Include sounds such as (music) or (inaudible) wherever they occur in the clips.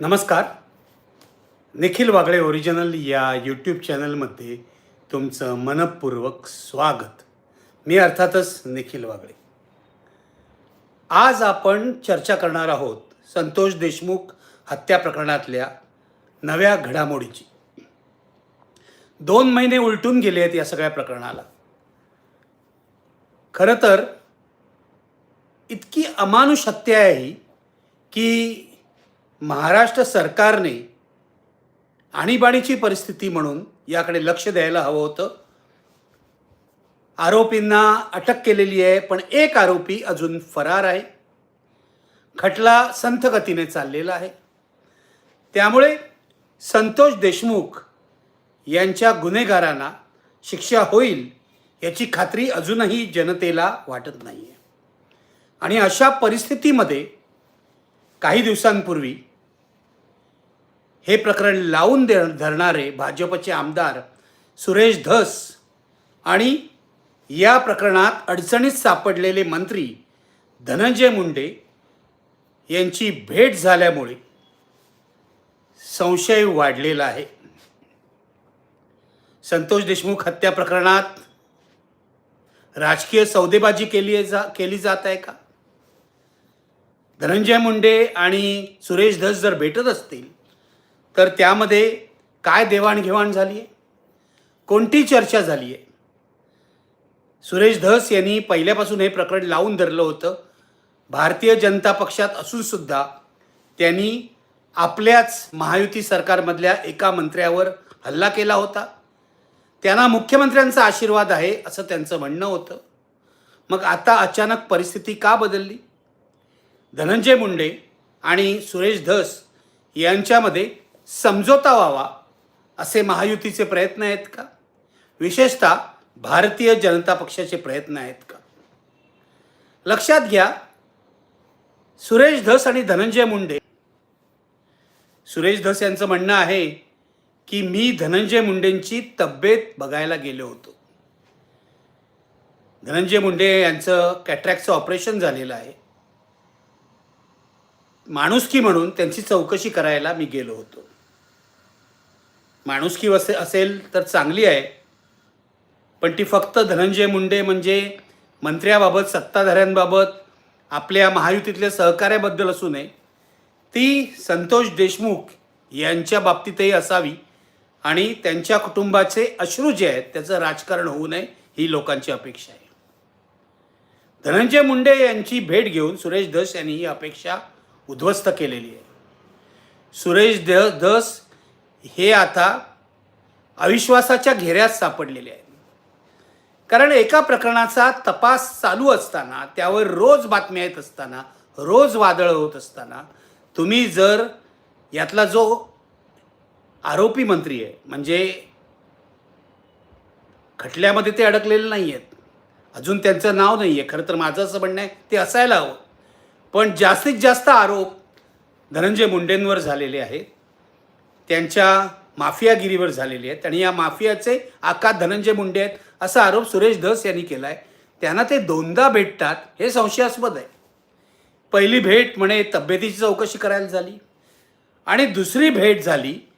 नमस्कार. निखिल वागळे ओरिजिनल या यूट्यूब चॅनलमध्ये तुमचं मनपूर्वक स्वागत. मी अर्थातच निखिल वागळे. आज आपण चर्चा करणार आहोत संतोष देशमुख हत्या प्रकरणातल्या नव्या घडामोडीची. दोन महिने उलटून गेले आहेत या सगळ्या प्रकरणाला. खरं तर इतकी अमानुष हत्या आहे ही की महाराष्ट्र सरकारने आणीबाणीची परिस्थिती म्हणून याकडे लक्ष द्यायला हवं होतं. आरोपींना अटक केलेली आहे पण एक आरोपी अजून फरार आहे. खटला संथगतीने चाललेला आहे. त्यामुळे संतोष देशमुख यांच्या गुन्हेगारांना शिक्षा होईल याची खात्री अजूनही जनतेला वाटत नाही आहे आणि अशा परिस्थितीमध्ये काही दिवसांपूर्वी हे प्रकरण लावून दे धरणारे भाजपचे आमदार सुरेश धस आणि या प्रकरणात अडचणीत सापडलेले मंत्री धनंजय मुंडे यांची भेट झाल्यामुळे संशय वाढलेला आहे. संतोष देशमुख हत्या प्रकरणात राजकीय सौदेबाजी केली आहे जा केली जात आहे का? धनंजय मुंडे आणि सुरेश धस जर भेटत असतील तर त्यामध्ये काय देवाणघेवाण झाली आहे कोणती चर्चा झाली आहे सुरेश धस यांनी पहिल्यापासून हे प्रकरण लावून धरलं होतं. भारतीय जनता पक्षात असूनसुद्धा त्यांनी आपल्याच महायुती सरकारमधल्या एका मंत्र्यावर हल्ला केला होता. त्यांना मुख्यमंत्र्यांचा आशीर्वाद आहे असं त्यांचं म्हणणं होतं. मग आता अचानक परिस्थिती का बदलली? धनंजय मुंडे आणि सुरेश धस यांच्यामध्ये समझोता व्हावा असे महायुतीचे प्रयत्न आहेत का? विशेषतः भारतीय जनता पक्षाचे प्रयत्न आहेत का? लक्षात घ्या सुरेश धस आणि धनंजय मुंडे. सुरेश धस यांचं म्हणणं आहे की मी धनंजय मुंडेंची तब्येत बघायला गेलो होतो. धनंजय मुंडे यांचं कॅट्रॅक्टचं ऑपरेशन झालेलं आहे. माणुसकी म्हणून त्यांची चौकशी करायला मी गेलो होतो. माणुसकी वसे असेल तर चांगली आहे. पण ती फक्त धनंजय मुंडे म्हणजे मंत्र्याबाबत सत्ताधाऱ्यांबाबत आपल्या महायुतीतल्या सहकार्याबद्दल असू नये. ती संतोष देशमुख यांच्या बाबतीतही असावी आणि त्यांच्या कुटुंबाचे अश्रू जे आहेत त्याचं राजकारण होऊ नये ही लोकांची अपेक्षा आहे. धनंजय मुंडे यांची भेट घेऊन सुरेश धस यांनी ही अपेक्षा उद्ध्वस्त केलेली आहे. सुरेश द धस हे आता अविश्वासाच्या घेऱ्यात सापडलेले आहेत. कारण एका प्रकरणाचा तपास चालू असताना त्यावर रोज बातम्या येत असताना रोज वादळ होत असताना तुम्ही जर यातला जो आरोपी मंत्री आहे म्हणजे खटल्यामध्ये ते अडकलेले नाही आहेत अजून त्यांचं नाव नाही आहे खरं तर माझं असं म्हणणं आहे ते असायला हवं. पण जास्तीत जास्त आरोप धनंजय मुंडेंवर झालेले आहेत. त्यांच्या माफियागिरीवर झालेली आहेत. आणि या माफियाचे आका धनंजय मुंडे आहेत असा आरोप सुरेश धस यांनी केला आहे त्यांना ते दोनदा भेटतात हे संशयास्पद आहे. पहिली भेट म्हणे तब्येतीची चौकशी करायला झाली. आणि दुसरी भेट झाली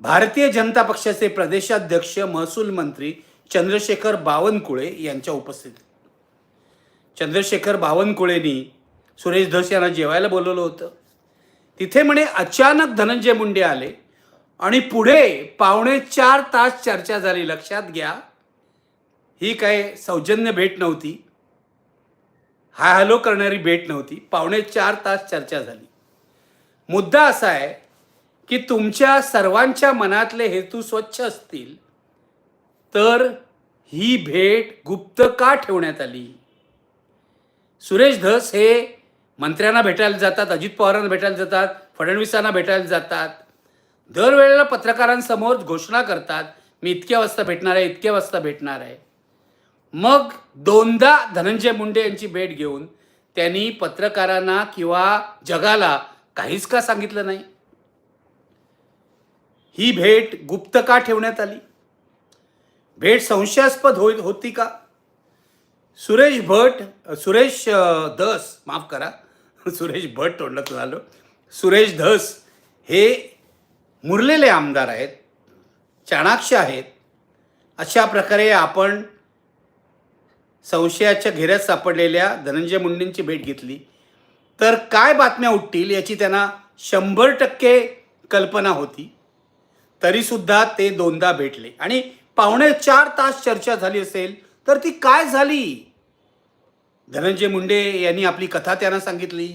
भारतीय जनता पक्षाचे प्रदेशाध्यक्ष महसूल मंत्री चंद्रशेखर बावनकुळे यांच्या उपस्थितीत. चंद्रशेखर बावनकुळेंनी सुरेश धस यांना जेवायला बोलवलं होतं. तिथे म्हणे अचानक धनंजय मुंडे आले. आणि पुढे पावणे चार तास चर्चा झाली. लक्षात घ्या. ही काय सौजन्य भेट नव्हती. हाय हॅलो करणारी भेट नव्हती. पावणे चार तास चर्चा झाली. मुद्दा असा आहे की तुमच्या सर्वांच्या मनातले हेतू स्वच्छ असतील तर ही भेट गुप्त का ठेवण्यात आली? सुरेश धस हे मंत्र्यांना भेटायला जातात अजित पवारांना भेटायला जातात फडणवीसांना भेटायला जातात. दरवेळेला पत्रकारांसमोर घोषणा करतात मी इतक्या वाजता भेटणार आहे इतक्या वाजता भेटणार आहे. मग दोनदा धनंजय मुंडे यांची भेट घेऊन त्यांनी पत्रकारांना किंवा जगाला काहीच का सांगितलं नाही? ही भेट गुप्त का ठेवण्यात आली? भेट संशयास्पद होईल होती का? सुरेश भट सुरेश दस धस माफ करा (laughs) सुरेश भट तोंडत आलो. सुरेश धस हे मुरलेले आमदार आहेत चाणाक्ष आहेत अशा प्रकारे आपण संशयाच्या घेऱ्यात सापडलेल्या धनंजय मुंडेंची भेट घेतली. तर काय बातम्या उठतील याची त्यांना शंभर टक्के कल्पना होती. तरीसुद्धा ते दोनदा भेटले. आणि पावणे चार तास चर्चा झाली असेल तर ती काय झाली? धनंजय मुंडे यांनी आपली कथा त्यांना सांगितली.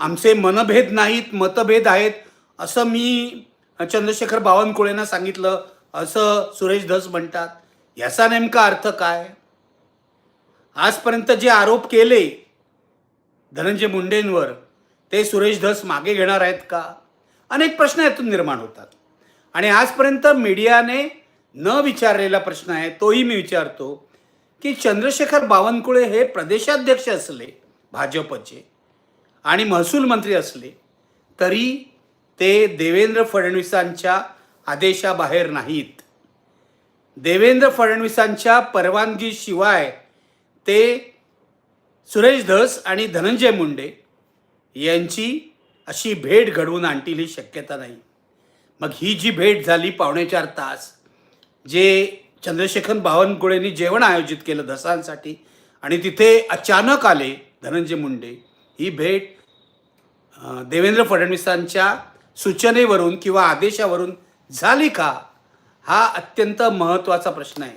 आमचे मनभेद नाहीत मतभेद आहेत असं मी चंद्रशेखर बावनकुळेंना सांगितलं असं सुरेश धस म्हणतात. याचा नेमका अर्थ काय? आजपर्यंत जे आरोप केले धनंजय मुंडेंवर ते सुरेश धस मागे घेणार आहेत का? अनेक प्रश्न यातून निर्माण होतात. आणि आजपर्यंत मीडियाने न विचारलेला प्रश्न आहे तोही मी विचारतो की चंद्रशेखर बावनकुळे हे प्रदेशाध्यक्ष असले भाजपचे आणि महसूल मंत्री असले तरी ते देवेंद्र फडणवीसांच्या आदेशाबाहेर नाहीत. देवेंद्र फडणवीसांच्या परवानगीशिवाय ते सुरेश धस आणि धनंजय मुंडे यांची अशी भेट घडवून आणतील ही शक्यता नाही. मग ही जी भेट झाली पावणे चार तास जे चंद्रशेखर बावनकुळेंनी जेवण आयोजित केलं धसांसाठी आणि तिथे अचानक आले धनंजय मुंडे ही भेट देवेंद्र फडणवीसांच्या सूचनेवरून किंवा आदेशावरून झाली का? हा अत्यंत महत्त्वाचा प्रश्न आहे.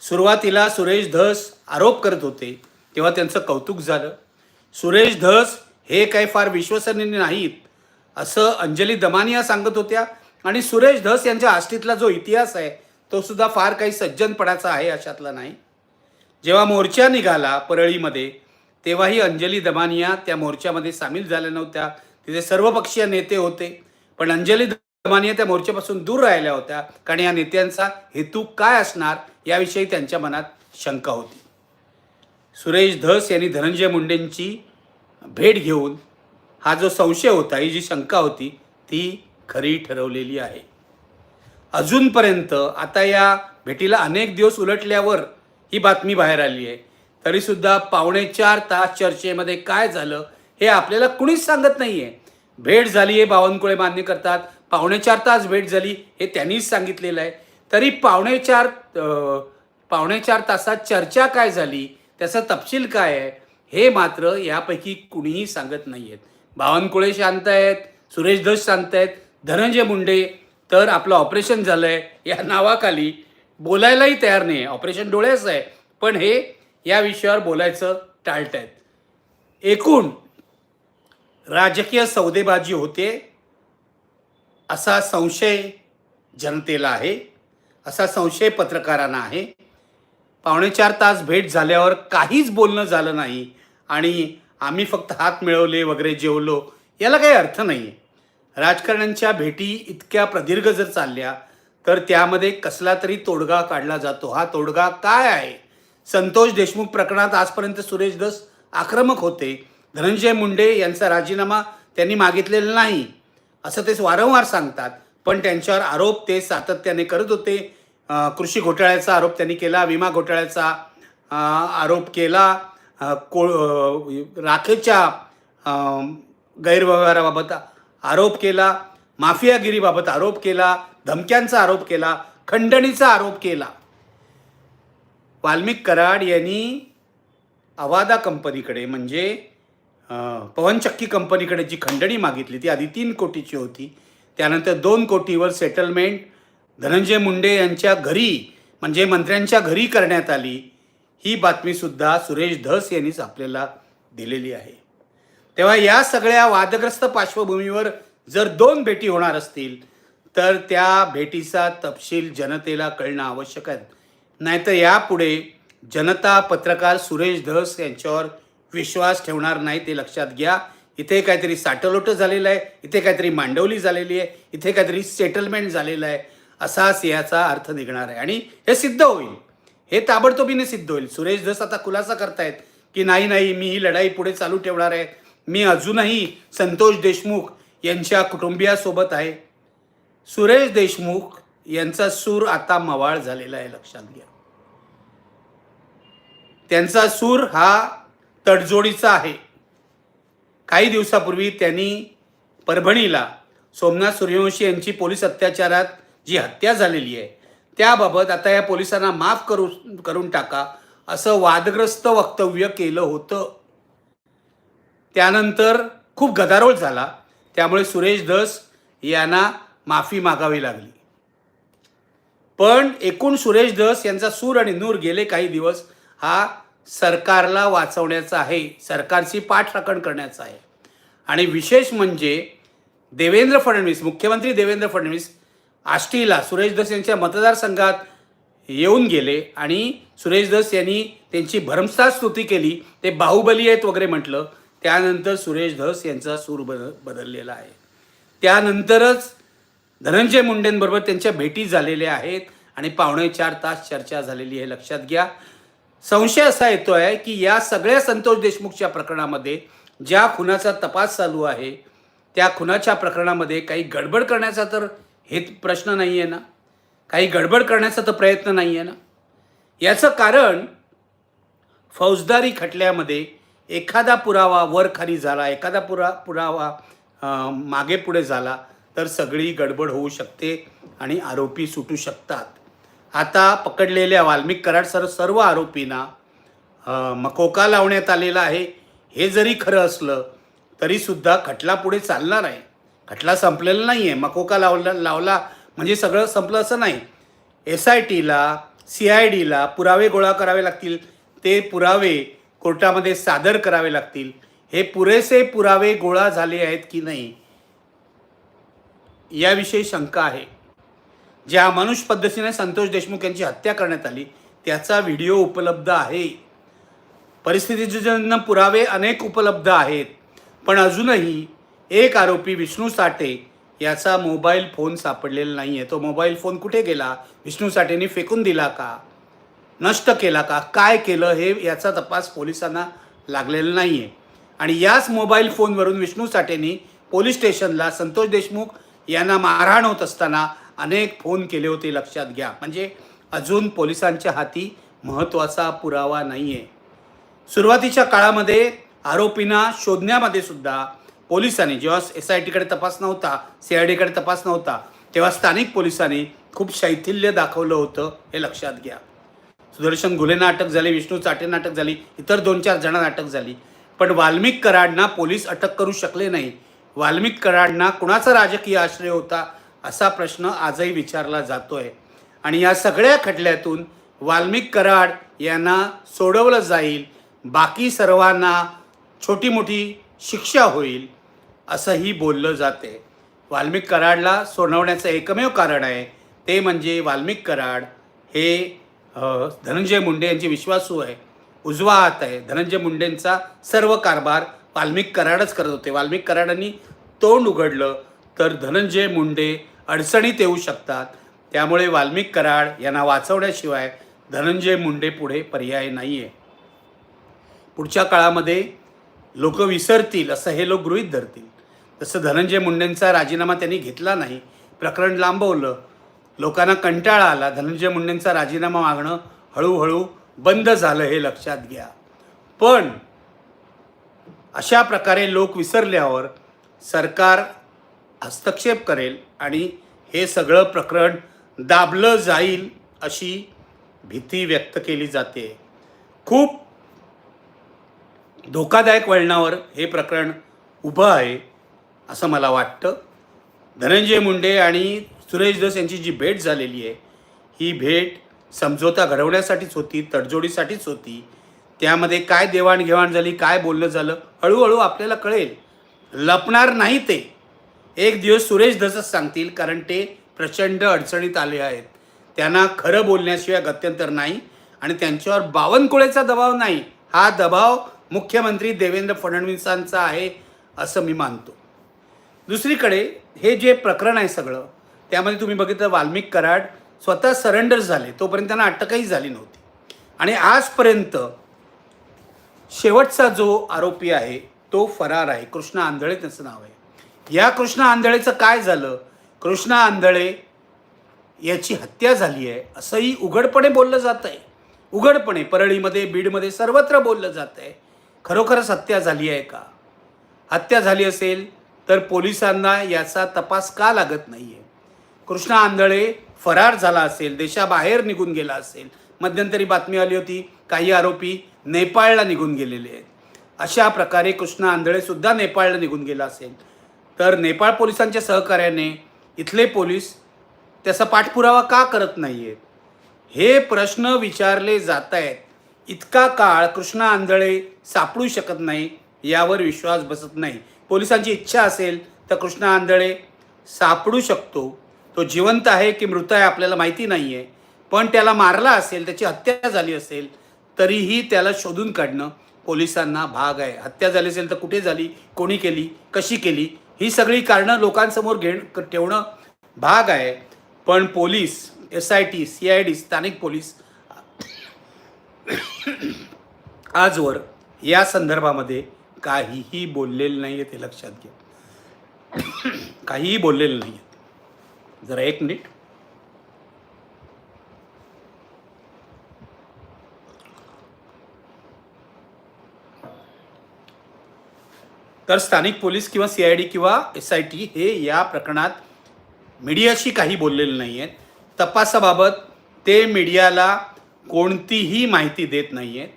सुरुवातीला सुरेश धस आरोप करत होते तेव्हा त्यांचं कौतुक झालं. सुरेश धस हे काही फार विश्वसनीय नाहीत असं अंजली दमानिया सांगत होत्या. आणि सुरेश धस यांच्या आष्टीतला जो इतिहास आहे तो सुद्धा फार काही सज्जनपणाचा आहे अशातला नाही. जेव्हा मोर्चा निघाला परळीमध्ये तेव्हाही अंजली दमानिया त्या मोर्चामध्ये सामील झाल्या नव्हत्या. तिथे सर्वपक्षीय नेते होते पण अंजली धमानी त्या मोर्चेपासून दूर राहिल्या होत्या. कारण या नेत्यांचा हेतू काय असणार याविषयी त्यांच्या मनात शंका होती. सुरेश धस यांनी धनंजय मुंडेंची भेट घेऊन हा जो संशय होता ही जी शंका होती ती खरी ठरवलेली आहे. अजूनपर्यंत आता या भेटीला अनेक दिवस उलटल्यावर ही बातमी बाहेर आली आहे. तरीसुद्धा पावणे चार तास चर्चेमध्ये काय झालं हे आपल्याला कुणीच सांगत नाही आहे भेट झाली हे बावनकुळे मान्य करतात. पावणे चार तास भेट झाली हे त्यांनीच सांगितलेलं आहे. तरी पावणे चार पावणे चार तासात चर्चा काय झाली? त्याचा तपशील काय आहे? हे मात्र यापैकी कुणीही सांगत नाही आहेत बावनकुळे शांत आहेत सुरेश धस शांत आहेत धनंजय मुंडे. तर आपलं ऑपरेशन झालं आहे या नावाखाली. बोलायलाही तयार नाही आहे ऑपरेशन डोळ्याचं आहे. पण हे या विषयावर बोलायचं टाळत आहेत एकूण राजकीय सौदेबाजी होते असा संशय जनतेला आहे असा संशय पत्रकारांना आहे. पावणेचार तास भेट झाल्यावर काहीच बोलणं झालं नाही आणि आम्ही फक्त हात मिळवले वगैरे जेवलो याला काही अर्थ नाही आहे राजकारण्यांच्या भेटी इतक्या प्रदीर्घ जर चालल्या तर त्यामध्ये कसला तरी तोडगा काढला जातो. हा तोडगा काय आहे? संतोष देशमुख प्रकरणात आजपर्यंत सुरेश दस आक्रमक होते. धनंजय मुंडे यांचा राजीनामा त्यांनी मागितलेला नाही असं ते वारंवार सांगतात. पण त्यांच्यावर आरोप ते सातत्याने करत होते. कृषी घोटाळ्याचा आरोप त्यांनी केला विमा घोटाळ्याचा आरोप केला. को राखेच्या गैरव्यवहाराबाबत आरोप केला. माफियागिरीबाबत आरोप केला. धमक्यांचा आरोप केला. खंडणीचा आरोप केला. वाल्मिक कराड यांनी अवादा कंपनीकडे म्हणजे पवनचक्की कंपनीकडे जी खंडणी मागितली ती आधी तीन कोटीची होती. त्यानंतर दोन कोटीवर सेटलमेंट. धनंजय मुंडे यांच्या घरी म्हणजे मंत्र्यांच्या घरी करण्यात आली. ही बातमीसुद्धा सुरेश धस यांनीच आपल्याला दिलेली आहे. तेव्हा या सगळ्या वादग्रस्त पार्श्वभूमीवर जर दोन भेटी होणार असतील तर त्या भेटीचा तपशील जनतेला कळणं आवश्यक आहे. नाहीतर यापुढे जनता पत्रकार सुरेश धस यांच्यावर विश्वास ठेवणार नाही ते लक्षात घ्या. इथे काहीतरी साटलोटं झालेलं आहे इथे काहीतरी मांडवली झालेली आहे इथे काहीतरी सेटलमेंट झालेलं आहे. असाच सिंहाचा अर्थ निघणार आहे. आणि हे सिद्ध होईल. हे ताबडतोबीने सिद्ध होईल. सुरेश धस आता खुलासा करतायत की नाही नाही मी ही लढाई पुढे चालू ठेवणार आहे. मी अजूनही संतोष देशमुख यांच्या कुटुंबियासोबत आहे. सुरेश देशमुख यांचा सूर आता मवाळ झालेला आहे लक्षात घ्या. त्यांचा सूर हा तडजोडीचा आहे. काही दिवसापूर्वी त्यांनी परभणीला सोमनाथ सूर्यवंशी यांची पोलीस अत्याचारात जी हत्या झालेली आहे त्याबाबत आता या पोलिसांना माफ करू करून टाका असं वादग्रस्त वक्तव्य केलं होतं. त्यानंतर खूप गदारोळ झाला. त्यामुळे सुरेश धस यांना माफी मागावी लागली. पण एकूण सुरेश धस यांचा सूर आणि नूर गेले काही दिवस हा सरकारला वाचवण्याचं आहे सरकारची पाठराखण करण्याचं आहे. आणि विशेष म्हणजे देवेंद्र फडणवीस मुख्यमंत्री देवेंद्र फडणवीस आष्टीला सुरेश धस यांच्या मतदारसंघात येऊन गेले आणि सुरेश धस यांनी त्यांची भरमसाठ स्तुती केली. ते बाहुबली आहेत वगैरे म्हटलं. त्यानंतर सुरेश धस यांचा सूर बद बदललेला आहे. त्यानंतरच धनंजय मुंडेंबरोबर त्यांच्या भेटी झालेल्या आहेत आणि पावणे चार तास चर्चा झालेली आहे. लक्षात घ्या. संशय असा येतो आहे की या सगळ्या संतोष देशमुखच्या प्रकरणामध्ये ज्या खुनाचा तपास चालू आहे त्या खुनाच्या प्रकरणामध्ये काही गडबड करण्याचा तर हे प्रश्न नाही आहे ना? काही गडबड करण्याचा तर प्रयत्न नाही आहे ना? याचं कारण फौजदारी खटल्यामध्ये एखादा पुरावा वर खाली झाला एखादा पुरा पुरावा मागे पुढे झाला तर सगळी गडबड होऊ शकते आणि आरोपी सुटू शकतात. आता पकडलेल्या वाल्मिक कराड सर सर्व आरोपींना मकोका लावण्यात आलेला आहे. हे जरी खरं असलं तरीसुद्धा खटला पुढे चालणार आहे. खटला संपलेला नाही आहे मकोका लावला लावला म्हणजे सगळं संपलं असं नाही. एस आय टीला सी आय डीला पुरावे गोळा करावे लागतील. ते पुरावे कोर्टामध्ये सादर करावे लागतील. हे पुरेसे पुरावे गोळा झाले आहेत की नाही याविषयी शंका आहे. ज्या अमानुष पद्धतीने संतोष देशमुख यांची हत्या करण्यात आली त्याचा व्हिडिओ उपलब्ध आहे. परिस्थितीजन्य पुरावे अनेक उपलब्ध आहेत पण अजूनही एक आरोपी विष्णू साठे याचा मोबाईल फोन सापडलेला नाही आहे तो मोबाईल फोन कुठे गेला? विष्णू साठेंनी फेकून दिला का? नष्ट केला का? काय केलं हे याचा तपास पोलिसांना लागलेला नाही आहे आणि याच मोबाईल फोनवरून विष्णू साठेंनी पोलीस स्टेशनला संतोष देशमुख यांना मारहाण होत असताना अनेक फोन केले होते लक्षात घ्या. म्हणजे अजून पोलिसांच्या हाती महत्त्वाचा पुरावा नाही आहे सुरुवातीच्या काळामध्ये आरोपींना शोधण्यामध्ये सुद्धा पोलिसांनी जेव्हा एस आय टीकडे तपास नव्हता सी आय डीकडे तपास नव्हता तेव्हा स्थानिक पोलिसांनी खूप शैथिल्य दाखवलं होतं हे लक्षात घ्या. सुदर्शन घुलेंना अटक झाली विष्णू चाटेंना अटक झाली इतर दोन चार जणांना अटक झाली. पण वाल्मिक कराडना पोलीस अटक करू शकले नाही. वाल्मिक कराडना कुणाचा राजकीय आश्रय होता? असा प्रश्न आजही विचारला जातोय. आणि या सगळ्या खटल्यातून वाल्मिक कराड यांना सोडवलं जाईल. बाकी सर्वांना छोटी मोठी शिक्षा होईल असंही बोललं जाते. वाल्मिक कराडला सोडवण्याचं एकमेव कारण आहे ते म्हणजे वाल्मिक कराड हे धनंजय मुंडे यांचे विश्वासू आहे. उजवा हात आहे. धनंजय मुंडेंचा सर्व कारभार वाल्मिक कराडच करत होते. वाल्मिक कराडांनी तोंड उघडलं तर धनंजय मुंडे अडचणीत येऊ शकतात. त्यामुळे वाल्मिक कराड यांना वाचवण्याशिवाय धनंजय मुंडे पुढे पर्याय नाही आहे पुढच्या काळामध्ये लोक विसरतील असं हे लोक गृहीत धरतील. तसं धनंजय मुंडेंचा राजीनामा त्यांनी घेतला नाही. प्रकरण लांबवलं. लोकांना कंटाळा आला. धनंजय मुंडेंचा राजीनामा मागणं हळूहळू बंद झालं हे लक्षात घ्या. पण अशा प्रकारे लोक विसरल्यावर सरकार हस्तक्षेप करेल आणि हे सगळं प्रकरण दाबलं जाईल अशी भीती व्यक्त केली जाते. खूप धोकादायक वळणावर हे प्रकरण उभं आहे असं मला वाटतं. धनंजय मुंडे आणि सुरेश धस यांची जी भेट झालेली आहे ही भेट समझोता घडवण्यासाठीच होती तडजोडीसाठीच होती. त्यामध्ये काय देवाणघेवाण झाली काय बोलणं झालं हळूहळू आपल्याला कळेल. लपणार नाही ते. एक दिवस सुरेश धसच सांगतील कारण ते प्रचंड अडचणीत आले आहेत. त्यांना खरं बोलण्याशिवाय गत्यंतर नाही आणि त्यांच्यावर बावनकुळेचा दबाव नाही. हा दबाव मुख्यमंत्री देवेंद्र फडणवीसांचा आहे असं मी मानतो. दुसरीकडे हे जे प्रकरण आहे सगळं त्यामध्ये तुम्ही बघितलं वाल्मिक कराड स्वतः सरेंडर झाले तोपर्यंत त्यांना अटकही झाली नव्हती. आणि आजपर्यंत शेवटचा जो आरोपी आहे तो फरार आहे. कृष्णा आंधळे त्याचं नाव आहे. या कृष्णा आंधळेचं काय झालं? कृष्णा आंधळे याची हत्या झाली आहे असंही उघडपणे बोललं जात आहे उघडपणे परळीमध्ये बीडमध्ये सर्वत्र बोललं जात आहे खरोखरच हत्या झाली आहे का? हत्या झाली असेल तर पोलिसांना याचा तपास का लागत नाही आहे कृष्णा आंधळे फरार झाला असेल देशाबाहेर निघून गेला असेल. मध्यंतरी बातमी आली होती काही आरोपी नेपाळला निघून गेलेले आहेत. अशा प्रकारे कृष्णा आंधळेसुद्धा नेपाळला निघून गेला असेल. तर नेपाळ पोलिसांच्या सहकार्याने इथले पोलीस त्याचा पाठपुरावा का करत नाही आहेत हे प्रश्न विचारले जात आहेत इतका काळ कृष्णा आंधळे सापडू शकत नाही यावर विश्वास बसत नाही. पोलिसांची इच्छा असेल तर कृष्णा आंधळे सापडू शकतो. तो जिवंत आहे की मृत आहे आपल्याला माहिती नाही आहे पण त्याला मारला असेल त्याची हत्या झाली असेल तरीही त्याला शोधून काढणं पोलिसांना भाग आहे. हत्या झाली असेल तर कुठे झाली कोणी केली कशी केली ही सगळी कारणं लोकांसमोर घेण ठेवणं भाग आहे. पण police S I T C I D स्थानिक पोलीस (coughs) आजवर या संदर्भामध्ये काहीही बोललेलं नाही आहे ते लक्षात घ्या. (coughs) काहीही बोललेलं नाही आहे जरा एक मिनिट. तर स्थानिक पोलीस किंवा सी आय डी किंवा एस आय टी हे या प्रकरणात मीडियाशी काही बोललेले नाही आहेत तपासाबाबत ते मीडियाला कोणतीही माहिती देत नाही आहेत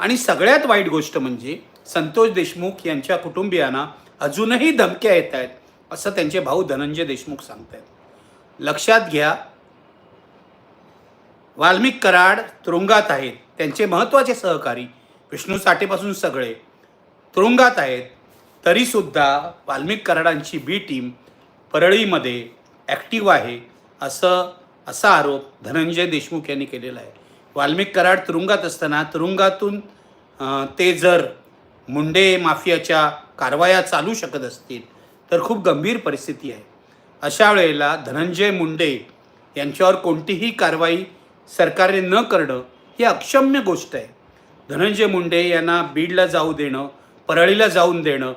आणि सगळ्यात वाईट गोष्ट म्हणजे संतोष देशमुख यांच्या कुटुंबियांना अजूनही धमक्या येत आहेत असं त्यांचे भाऊ धनंजय देशमुख सांगत आहेत लक्षात घ्या वाल्मिक कराड तुरुंगात आहेत. त्यांचे महत्त्वाचे सहकारी विष्णू साठेपासून सगळे तुरुंगात आहेत. तरीसुद्धा वाल्मिक कराडांची बी टीम परळीमध्ये ॲक्टिव्ह आहे असं असा आरोप धनंजय देशमुख यांनी केलेला आहे. वाल्मिक कराड तुरुंगात असताना तुरुंगातून ते जर मुंडे माफियाच्या कारवाया चालू शकत असतील तर खूप गंभीर परिस्थिती आहे. अशा वेळेला धनंजय मुंडे यांच्यावर कोणतीही कारवाई सरकारने न करणं ही अक्षम्य गोष्ट आहे. धनंजय मुंडे यांना बीडला जाऊ देणं परळीला जाऊन देणं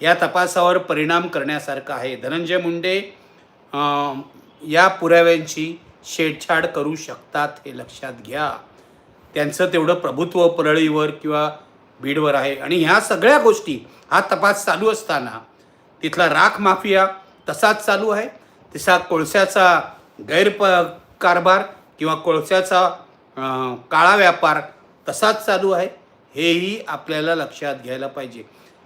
या तपासावर परिणाम करण्यासारखं आहे. धनंजय मुंडे या पुराव्यांची छेडछाड करू शकतात हे लक्षात घ्या. त्यांचं तेवढं प्रभुत्व परळीवर किंवा बीडवर आहे. आणि ह्या सगळ्या गोष्टी हा तपास चालू असताना तिथला राख माफिया तसाच चालू आहे. तिचा कोळशाचा गैरप कारभार किंवा कोळशाचा काळा व्यापार तसाच चालू आहे. हेही आपल्याला लक्षात घ्यायला पाहिजे.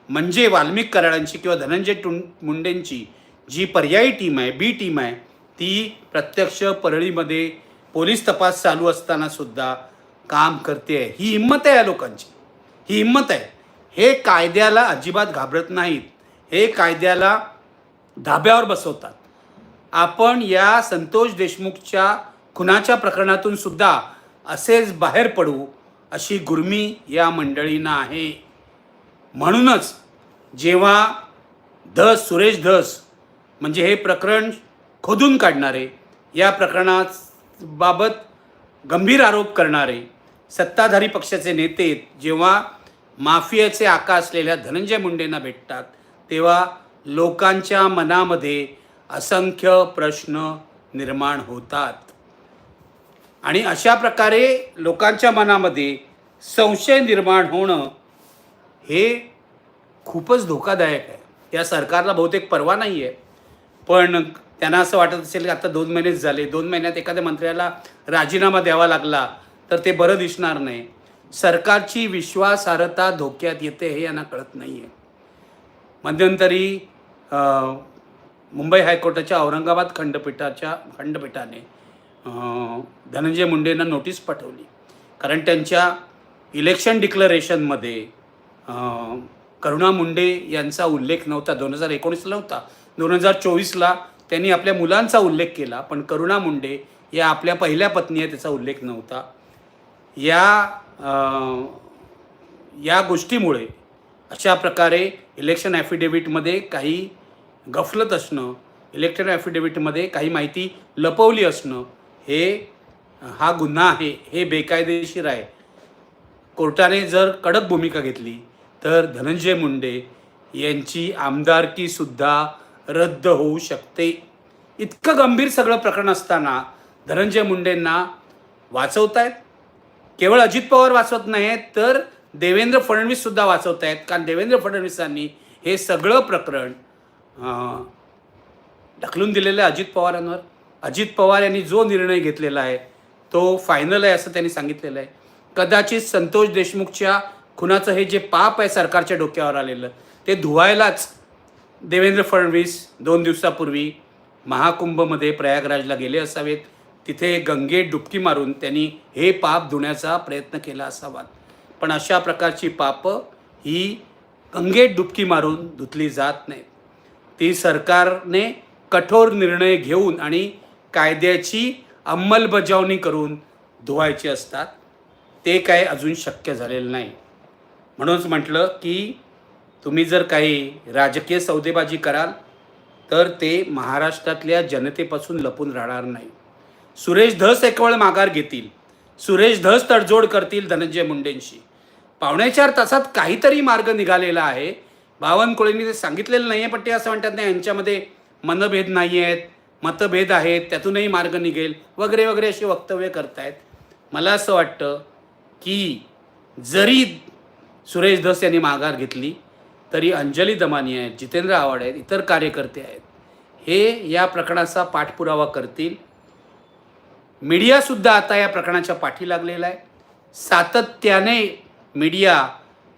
म्हणजे वाल्मिक कराडांची किंवा धनंजय टुं मुंडेंची जी पर्यायी टीम आहे बी टीम आहे ती प्रत्यक्ष परळीमध्ये पोलीस तपास चालू असताना सुद्धा काम करते आहे. ही हिंमत आहे या लोकांची. ही हिंमत आहे. हे कायद्याला अजिबात घाबरत नाहीत. हे कायद्याला धाब्यावर बसवतात. आपण या संतोष देशमुखच्या खुनाच्या प्रकरणातून सुद्धा असेच बाहेर पडू अशी गुर्मी या मंडळींना आहे. म्हणूनच जेव्हा धस सुरेश धस म्हणजे हे प्रकरण खोदून काढणारे या प्रकरणाबाबत गंभीर आरोप करणारे सत्ताधारी पक्षाचे नेते जेव्हा माफियाचे आका असलेल्या धनंजय मुंडेंना भेटतात तेव्हा लोकांच्या मनामध्ये असंख्य प्रश्न निर्माण होतात. आणि अशा प्रकारे लोकांच्या मनामध्ये संशय निर्माण होणं हे खूपच धोकादायक आहे. या सरकारला बहुतेक परवा नाही आहे पण त्यांना असं वाटत असेल की आता दोन महिनेच झाले. दोन महिन्यात एखाद्या मंत्र्याला राजीनामा द्यावा लागला तर ते बरं दिसणार नाही. सरकारची विश्वासार्हता धोक्यात येते हे यांना कळत नाही आहे मध्यंतरी मुंबई हायकोर्टाच्या औरंगाबाद खंडपीठाच्या खंडपीठाने धनंजय मुंडेंना नोटीस पाठवली. कारण त्यांच्या इलेक्शन डिक्लरेशनमध्ये करुणा मुंडे यांचा उल्लेख नव्हता दोन हजार एकोणीसला नव्हता. दोन हजार चोवीसला त्यांनी आपल्या मुलांचा उल्लेख केला पण करुणा मुंडे या आपल्या पहिल्या पत्नी आहे त्याचा उल्लेख नव्हता. या या गोष्टीमुळे अशा प्रकारे इलेक्शन ॲफिडेव्हिटमध्ये काही गफलत असणं इलेक्शन ॲफिडेव्हिटमध्ये काही माहिती लपवली असणं हे हा गुन्हा आहे हे बेकायदेशीर आहे. कोर्टाने जर कडक भूमिका घेतली तर धनंजय मुंडे यांची आमदारकीसुद्धा रद्द होऊ शकते. इतकं गंभीर सगळं प्रकरण असताना धनंजय मुंडेंना वाचवतायत. केवळ अजित पवार वाचवत नाहीत तर देवेंद्र फडणवीससुद्धा वाचवत आहेत कारण देवेंद्र फडणवीसांनी हे सगळं प्रकरण ढकलून दिलेलं आहे अजित पवारांवर. अजित पवार यांनी जो निर्णय घेतलेला आहे तो फायनल आहे असं त्यांनी सांगितलेलं आहे. कदाचित संतोष देशमुखच्या खुनाचं हे जे पाप आहे सरकारच्या डोक्यावर आलेलं ते धुवायलाच देवेंद्र फडणवीस दोन दिवसापूर्वी महाकुंभमध्ये प्रयागराजला गेले असावेत. तिथे गंगेत डुबकी मारून त्यांनी हे पाप धुण्याचा प्रयत्न केला असावा. पण अशा प्रकारची पापं ही गंगेत डुबकी मारून धुतली जात नाहीत. ती सरकारने कठोर निर्णय घेऊन आणि कायद्याची अंमलबजावणी करून धुवायची असतात. ते काय अजून शक्य झालेलं नाही. म्हणूनच म्हटलं की तुम्ही जर काही राजकीय सौदेबाजी कराल तर ते महाराष्ट्रातल्या जनतेपासून लपून राहणार नाही. सुरेश धस एक वेळ माघार घेतील. सुरेश धस तडजोड करतील धनंजय मुंडेंशी. पावणे चार तासात काहीतरी मार्ग निघालेला आहे. बावनकुळेंनी ते सांगितलेलं नाही आहे पण ते असं म्हणतात नाही यांच्यामध्ये मनभेद नाही आहेत मतभेद आहेत त्यातूनही मार्ग निघेल वगैरे वगैरे अशी वक्तव्य करतायत. मला असं वाटतं की जरी सुरेश धस यांनी माघार घेतली तरी अंजली दमानी आहेत जितेंद्र आव्हाड आहेत इतर कार्यकर्ते आहेत. हे या प्रकरणाचा पाठपुरावा करतील. मीडियासुद्धा आता या प्रकरणाच्या पाठी लागलेला आहे. सातत्याने मीडिया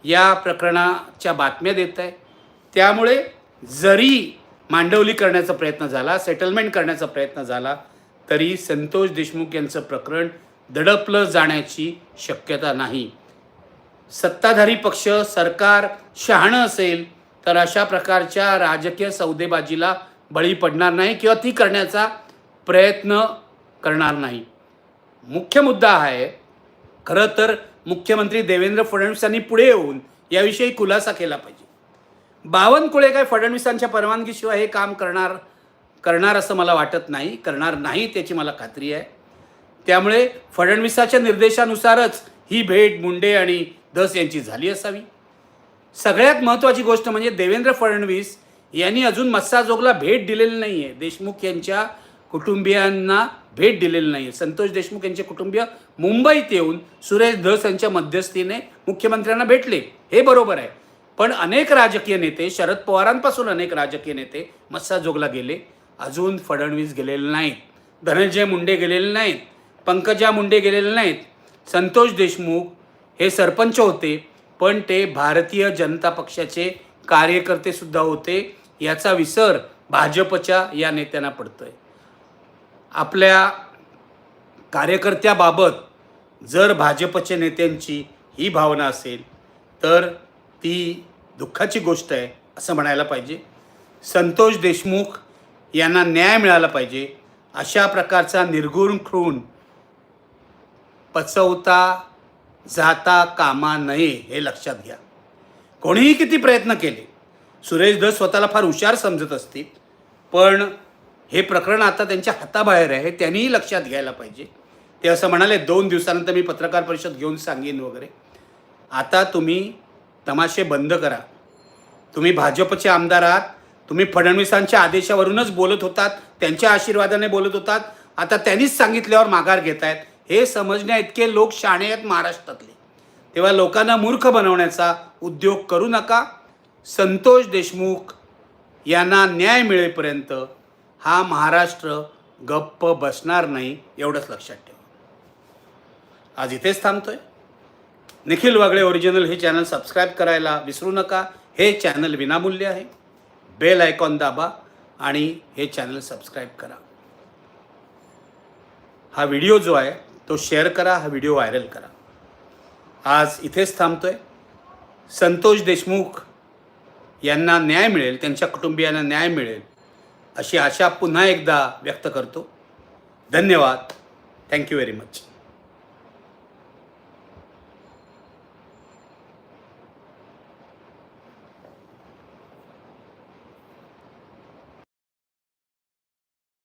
या प्रकरणाच्या बातम्या देत आहे. त्यामुळे जरी मांडवली करण्याचा प्रयत्न झाला सेटलमेंट करण्याचा प्रयत्न झाला तरी संतोष देशमुख यांचं प्रकरण दडपलं जाण्याची शक्यता नाही. सत्ताधारी पक्ष सरकार शहाणं असेल तर अशा प्रकारच्या राजकीय सौदेबाजीला बळी पडणार नाही किंवा ती करण्याचा प्रयत्न करणार नाही. मुख्य मुद्दा आहे खरं तर मुख्यमंत्री देवेंद्र फडणवीस यांनी पुढे येऊन याविषयी खुलासा केला पाहिजे. बावनकुळे काय फडणवीसांच्या परवानगीशिवाय हे काम करणार करणार असं मला वाटत नाही करणार नाही त्याची मला खात्री आहे. त्यामुळे फडणवीसाच्या निर्देशानुसारच ही भेट मुंडे आणि धस यांची झाली असावी. सगळ्यात महत्त्वाची गोष्ट म्हणजे देवेंद्र फडणवीस यांनी अजून मत्साजोगला भेट दिलेली नाही आहे देशमुख यांच्या कुटुंबियांना भेट दिलेली नाही आहे संतोष देशमुख यांचे कुटुंबीय मुंबईत येऊन सुरेश धस यांच्या मध्यस्थीने मुख्यमंत्र्यांना भेटले. हे बरोबर आहे. पण अनेक राजकीय नेते शरद पवारांपासून अनेक राजकीय नेते मत्साजोगला गेले. अजून फडणवीस गेलेले नाहीत. धनंजय मुंडे गेलेले नाहीत. पंकजा मुंडे गेलेले नाहीत. संतोष देशमुख हे सरपंच होते पण ते भारतीय जनता पक्षाचे कार्यकर्ते सुद्धा होते. याचा विसर भाजपच्या या नेत्यांना पडतोय. आपल्या कार्यकर्त्याबाबत जर भाजपच्या नेत्यांची ही भावना असेल तर ती दुःखाची गोष्ट आहे असं म्हणायला पाहिजे. संतोष देशमुख यांना न्याय मिळाला पाहिजे. अशा प्रकारचा निर्गुण खून पचवता जाता कामा नये हे लक्षात घ्या. कोणीही किती प्रयत्न केले सुरेश धस स्वतःला फार हुशार समजत असतील पण हे प्रकरण आता त्यांच्या हाताबाहेर आहे हे त्यांनीही लक्षात घ्यायला पाहिजे. ते असं म्हणाले दोन दिवसानंतर मी पत्रकार परिषद घेऊन सांगेन वगैरे. आता तुम्ही तमाशे बंद करा. तुम्ही भाजपचे आमदार आहात तुम्ही फडणवीसांच्या आदेशावरूनच बोलत होतात त्यांच्या आशीर्वादाने बोलत होतात आता त्यांनीच सांगितल्यावर माघार घेत आहेत हे समजण्या इतके लोक शाणे आहेत महाराष्ट्रातले. तेव्हा लोकांना मूर्ख बनवण्याचा उद्योग करू नका. संतोष देशमुख यांना न्याय मिळेपर्यंत हा महाराष्ट्र गप्प बसणार नाही एवढंच लक्षात ठेवा. आज इथेच थांबतोय. निखिल वागळे ओरिजिनल हे चॅनल सबस्क्राईब करायला विसरू नका. हे चॅनल विनामूल्य आहे. बेल आयकॉन दाबा आणि हे चॅनल सबस्क्राईब करा. हा व्हिडिओ जो आहे तो शेअर करा हा व्हिडिओ व्हायरल करा. आज इथेच थांबतोय. संतोष देशमुख यांना न्याय मिळेल त्यांच्या कुटुंबियांना न्याय मिळेल अशी आशा पुन्हा एकदा व्यक्त करतो. धन्यवाद. Thank you very much